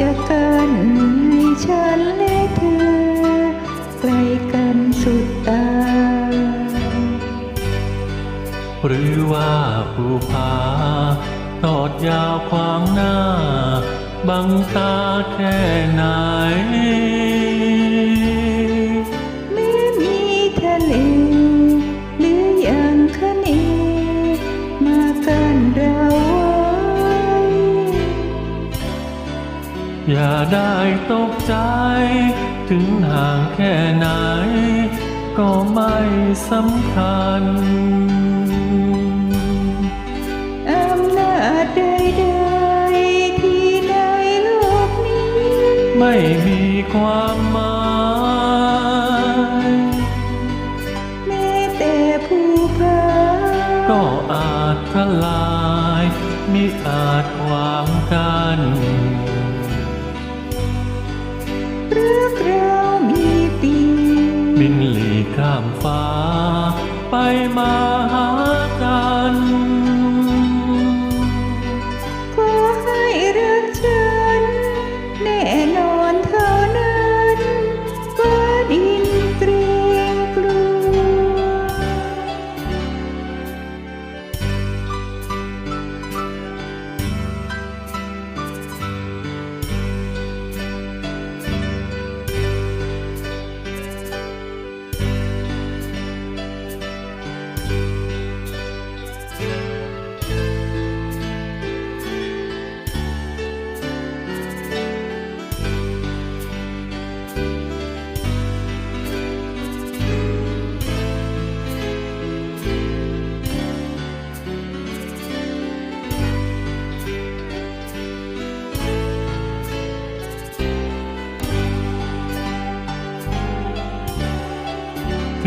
จะกันให้ฉันและเธอใกล้กันสุดตา หรือว่าภูผาทอดยาวขวางหน้า บังตาแค่ไหน อย่าได้ตกใจ ถึงห่างแค่ไหน ก็ไม่สำคัญอำนาจใดๆที่ในโลกนี้ ไม่มีความหมายแม้แต่ผู้พาก็อาจทลายมิอาจขวางกัน รักเรามีปีบินหลีกข้ามฟ้า ไปมาหากัน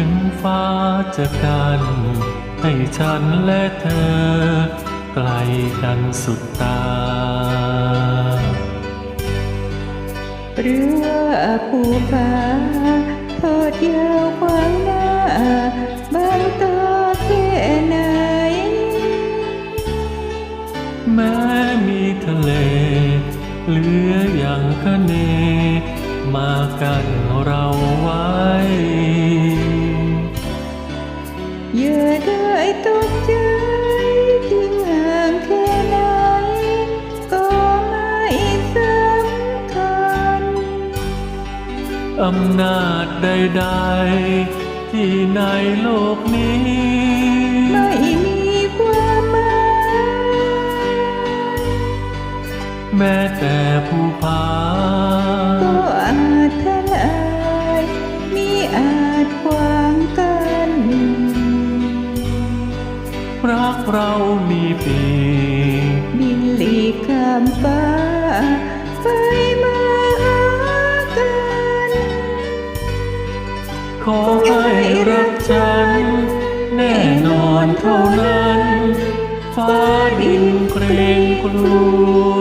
ถึงฟ้าจะกัน ให้ฉันและเธอ ไกลกันสุดตาหรือว่าผู้ฟ้าทอดยาวขวางหน้าบางตาแค่ไหน แม้มีทะเล เหลืออย่างคะเน มากันเราำนาจใดๆ ที่ในโลกนี้ ไม่มีความหมายแม้แต่ผู้พาก็อาจทลายมีอาจขวางกันรักเรามีปีกบินหลีกข้ามฟ้าไปมา ขอให้รักฉัน แน่นอนเท่านั้น ฟ้าดินเกรงกลัว